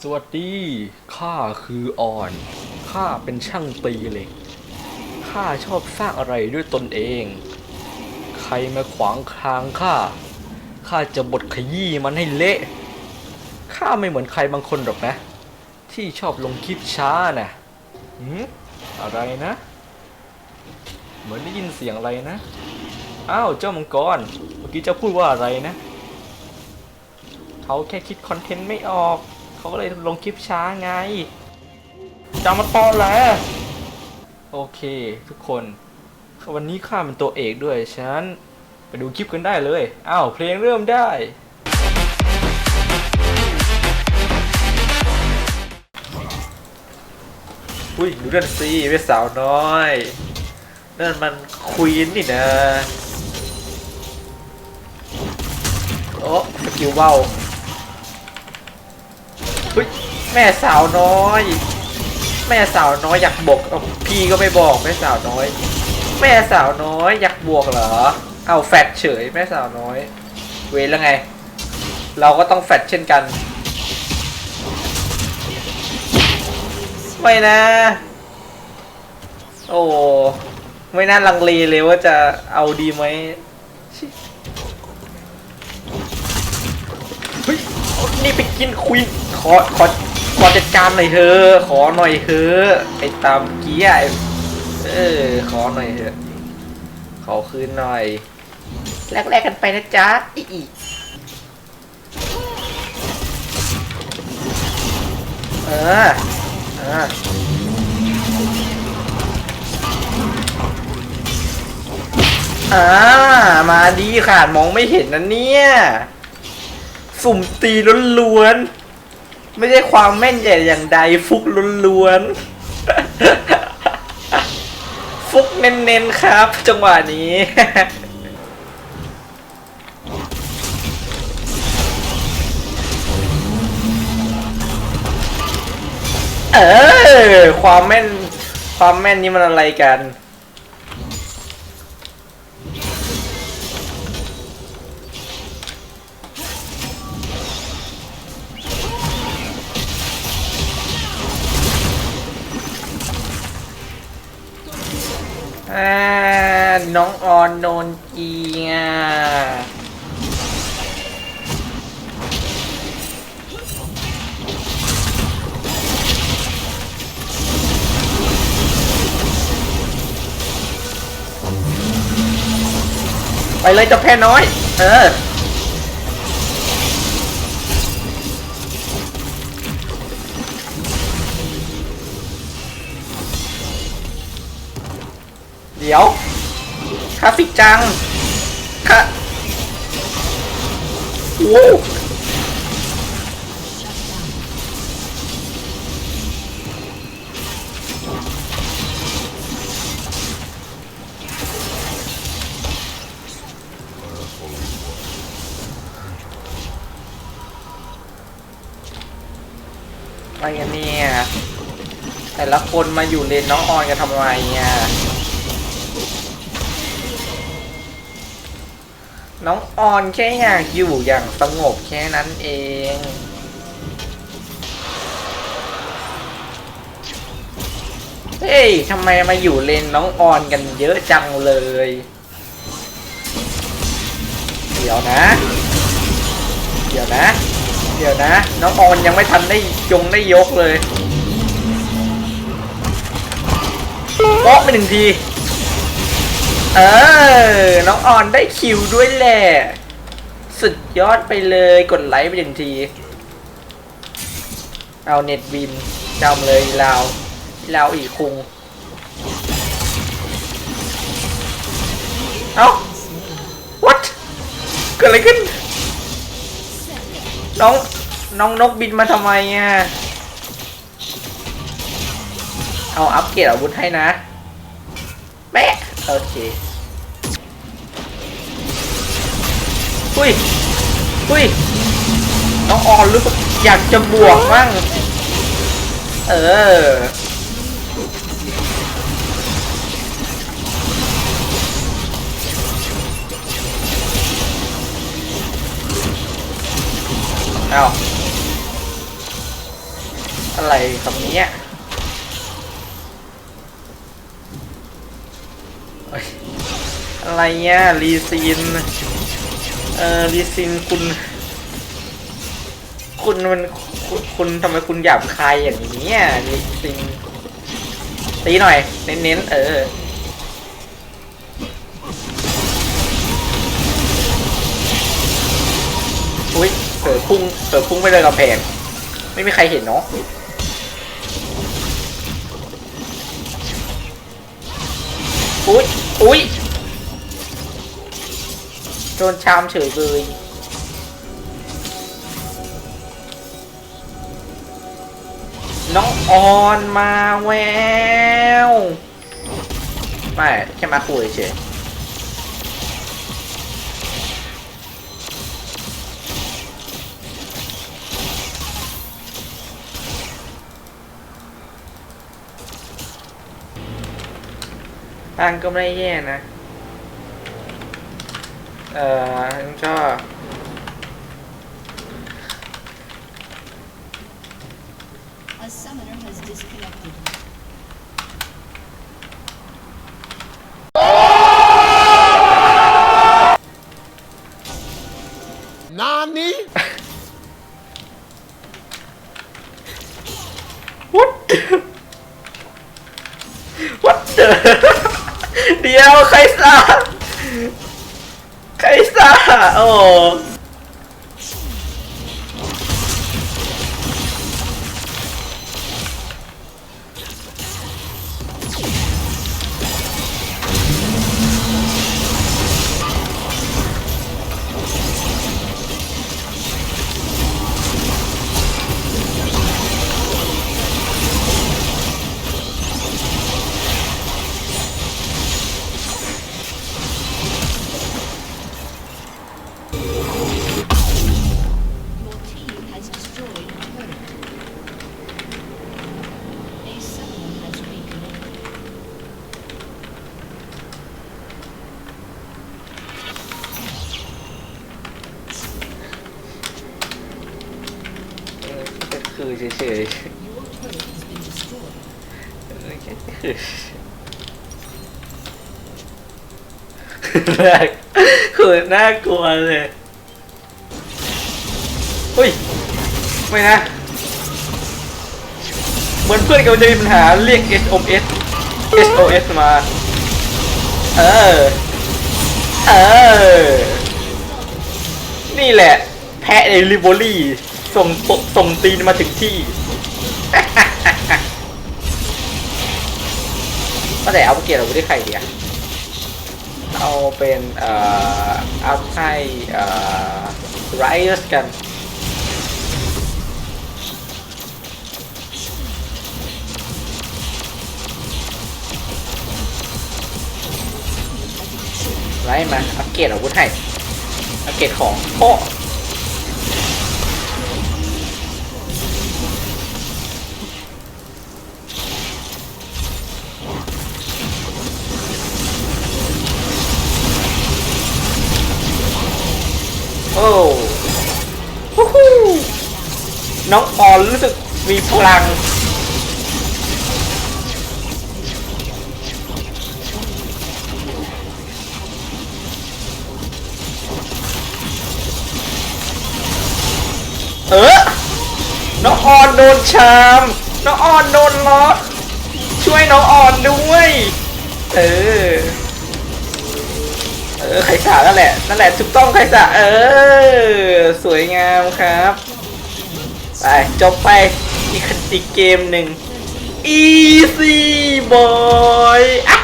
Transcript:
สวัสดี ข้าคือออน ข้าเป็นช่างตีเหล็ก ข้าชอบสร้างอะไรด้วยตนเอง ใครมาขวางทางข้า ข้าจะบดขยี้มันให้เละ ข้าไม่เหมือนใครบางคนหรอกนะ ที่ชอบลงคลิปช้านะหืมอะไรนะ เหมือนได้ยินเสียงอะไรนะ อ้าว เจ้ามังกร เมื่อกี้เจ้าพูดว่าอะไรนะ เขาแค่คิดคอนเทนต์ไม่ออก เขาก็เลยลงคลิปช้าไงจำมาตอแล้วโอเค ทุกคนวันนี้ข้าเป็นตัวเอกด้วยฉะนั้นไปดูคลิปกันได้เลยอ้าวเพลงเริ่มได้อุ้ยดูนั่นสิเวสสาวน้อยนั่นมันควีนนี่นะโอ้สกิลเบ้า เฮ้ยแม่สาวน้อย แม่สาวน้อยอยากบวกเอาพี่ก็ไม่บอกแม่สาวน้อย แม่สาวน้อยอยากบวกเหรอ เอาแฟดเฉยแม่สาวน้อย เวรแล้วไง เราก็ต้องแฟดเช่นกัน ไม่นะ โอ้ไม่น่าลังเลเลยว่าจะเอาดีไหมเฮ้ยนี่ไปกินคุย ขอขอขอจัดการหน่อยเถอะขอหน่อยเถอะไอ้ตามเกี้ยไอ้เออขอหน่อยเถอะขอคืนหน่อยแลกๆกันไปนะจ๊ะอีอีเออเอออ่ามาดีขาดมองไม่เห็นนะเนี่ย สุ่มตีล้วนๆ ไม่ใช่ความแม่นใหญ่อย่างใดฟุกล้วนๆ ฟุกเน้นๆครับ จังหวะนี้ เออ ความแม่น ความแม่นนี่มันอะไรกัน น้องออนโดนจีอะไปเลยจ้าแพ้น้อย เออเดี๋ยว ลาสสิกจังค่ะโอ้ไรกันเนี่ยแต่ละคนมาอยู่เลนน้องออนกันทำไมอะ น้องออนแค่อยากอยู่อย่างสงบแค่นั้นเอง เฮ้ยทำไมมาอยู่เลนน้องออนกันเยอะจังเลย เดี๋ยวนะ เดี๋ยวนะ เดี๋ยวนะ น้องออนยังไม่ทันได้จงได้ยกเลยโป๊ะไปหนึ่งที เออ น้องออนได้คิวด้วยแหละ สุดยอดไปเลยกดไลค์ไปหนึ่งที เอาเน็ตบินจำเลยลาวลาวอีกคุง เอ้า what เกิดอะไรขึ้น น้อง น้องนกบินมาทำไมอะ เอาอัปเกรดอาวุธให้นะแม่โอเค อุ้ยอุ้ยน้องออนรู้สึกอยากจะบวกมั่งเออเอาอะไรครับเนี้ยเอ้ยอะไรเนี่ยรีซินเออรีซินคุณ คุณมันคุณคุณทำไมคุณหยาบคายอย่างนี้อะรีซินตีหน่อย เน้นๆเอออุ้ยเผลอพุ่งเผลอพุ่งไปเลยกับแพงไม่มีใครเห็นเนาะอุ้ยอุ้ย ดนชามเฉยเลยน้องออนมาแววไม่แค่มาคุยเฉยตังก็ไม่ได้แย่นะ เอ่อก็ A summoner has disconnected. 何 What What the เดี๋ยวใครซาใคร ซ คือเฉยๆเออแค่คือน่าคือน่ากลัวเลยอุ้ย ไม่นะ เหมือนเพื่อนกำลังจะมีปัญหาเรียก SOS SOS มา เออ เออ นี่แหละ แพะในลิโบลี่ ส่งส่งตีนมาถึงที่ก็แต่เอาเกียร์เราไม่ได้ใครเดียเอาเป็นเอ่ออัพให้เอ่อไรเอสกันไล่มาอัปเกรดอาวุธให้อัปเกรดของโอ้ อ้ฮู้ฮู้น้องออนรู้สึกมีพลัง เออ น้องออนโดนชาม น้องออนโดนล็อกช่วยน้องออนด้วย เออ อไข่สานั่นแหละนั่นแหละถูกต้องไข่สาเออ สวยงามครับ ไป จบไปอีกอีกเกมหนึ่ง easy boy อะ